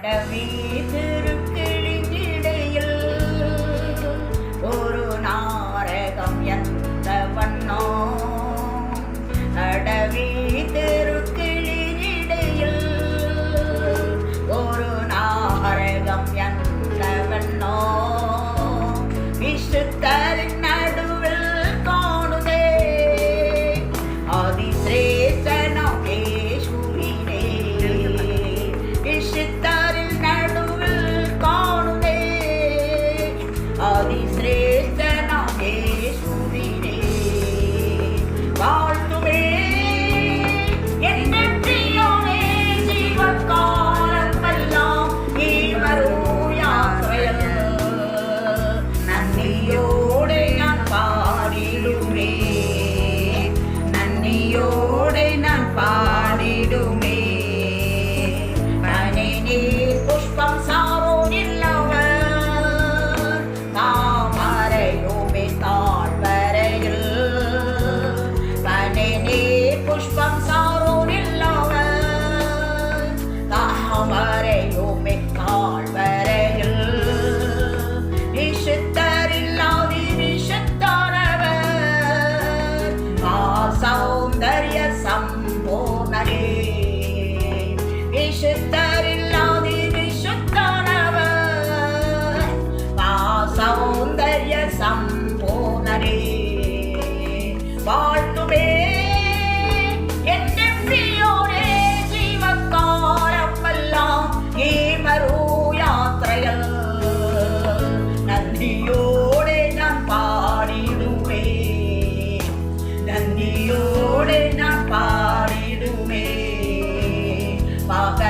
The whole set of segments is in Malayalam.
David.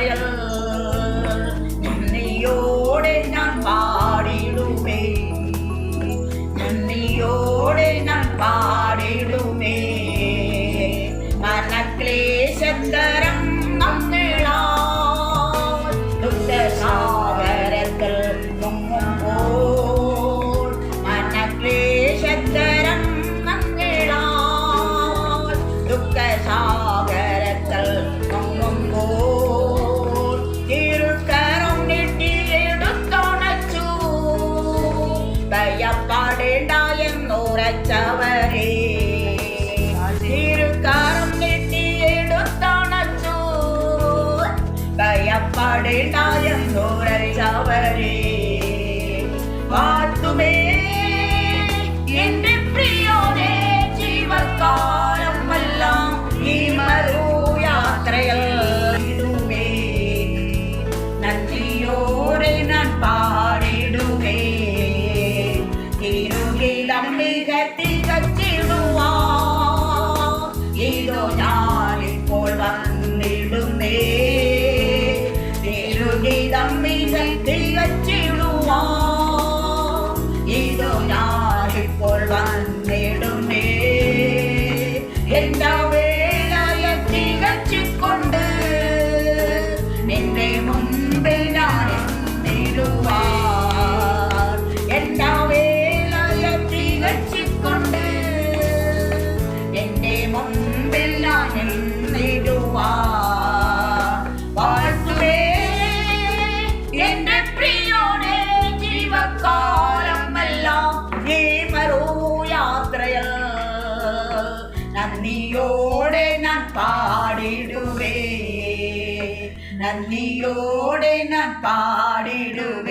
വയൽ നന്ദിയോടെ ഞാൻ പാടിടുമേ. നന്ദിയോടെ ഞാൻ പാടിടുമേ. മനക്ലേശന്തരം സാഗരത്തിൽ മുങ്ങുമ്പോൾ മനക്ലേശന്തരം ദുഃഖസാ அப்பாடேண்டா என்னோரச்சவரே திருக்காரம் நீட்டி எடுத்தானச்சூர் கையப்பாடேண்டா என்னோரச்சவரே ഇപ്പോൾ വന്നിടുന്നേ തമ്മിൽ തികച്ചിടുവാ ഇതോ ഞാൻ நன்றியோடே நான் பாடிடுவேன்.